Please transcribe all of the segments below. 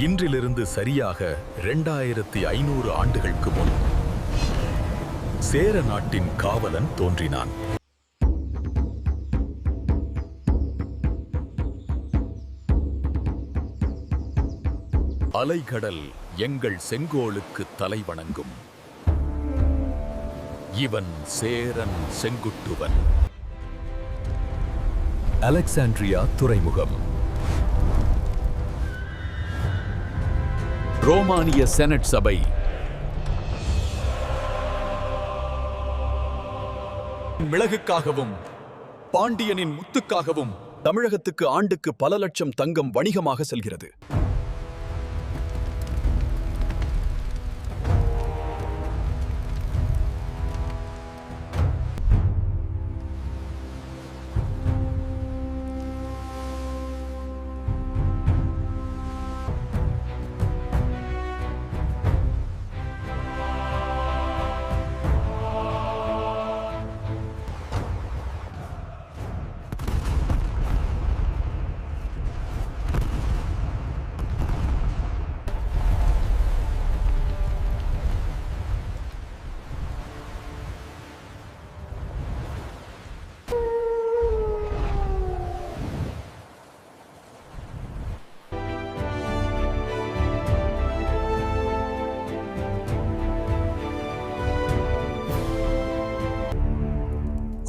இன்றிலிருந்து சரியாக இரண்டாயிரத்தி ஐநூறு ஆண்டுகளுக்கு முன் சேர நாட்டின் காவலன் தோன்றினான். அலைகடல் எங்கள் செங்கோலுக்கு தலை வணங்கும். இவன் சேரன் செங்குட்டுவன். அலெக்சாண்ட்ரியா துறைமுகம். ரோமானிய செனட் சபை. மிளகுக்காகவும் பாண்டியனின் முத்துக்காகவும் தமிழகத்துக்கு ஆண்டுக்கு பல லட்சம் தங்கம் வணிகமாக செல்கிறது.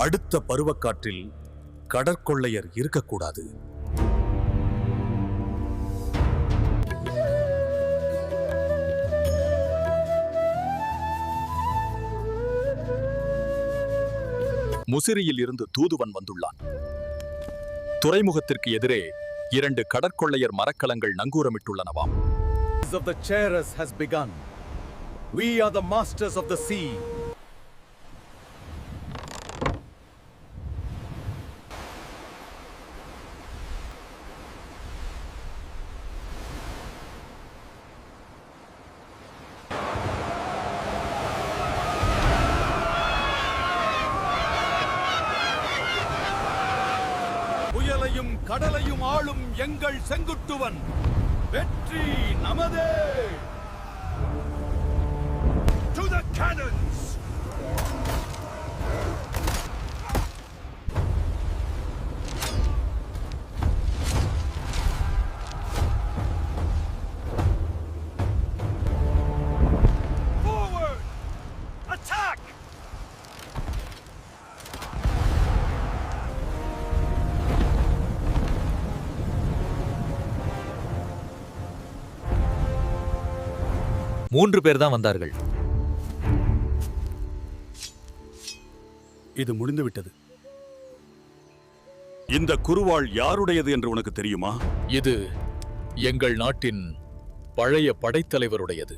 அடுத்த பருவக்காற்றில் கடற்கொள்ளையர் இருக்கக்கூடாது முசிறியில் இருந்து தூதுவன் வந்துள்ளான் துறைமுகத்திற்கு எதிரே இரண்டு கடற்கொள்ளையர் மரக்கலங்கள் நங்கூரமிட்டுள்ளனவாம் of the has begun. We are the masters of the sea. புயலையும் கடலையும் ஆளும் எங்கள் செங்குட்டுவன். வெற்றி நமதே. To the cannons! மூன்று பேர் தான் வந்தார்கள். இது முடிந்துவிட்டது. இந்த குருவாள் யாருடையது என்று உனக்கு தெரியுமா? இது எங்கள் நாட்டின் பழைய படைத்தலைவருடையது.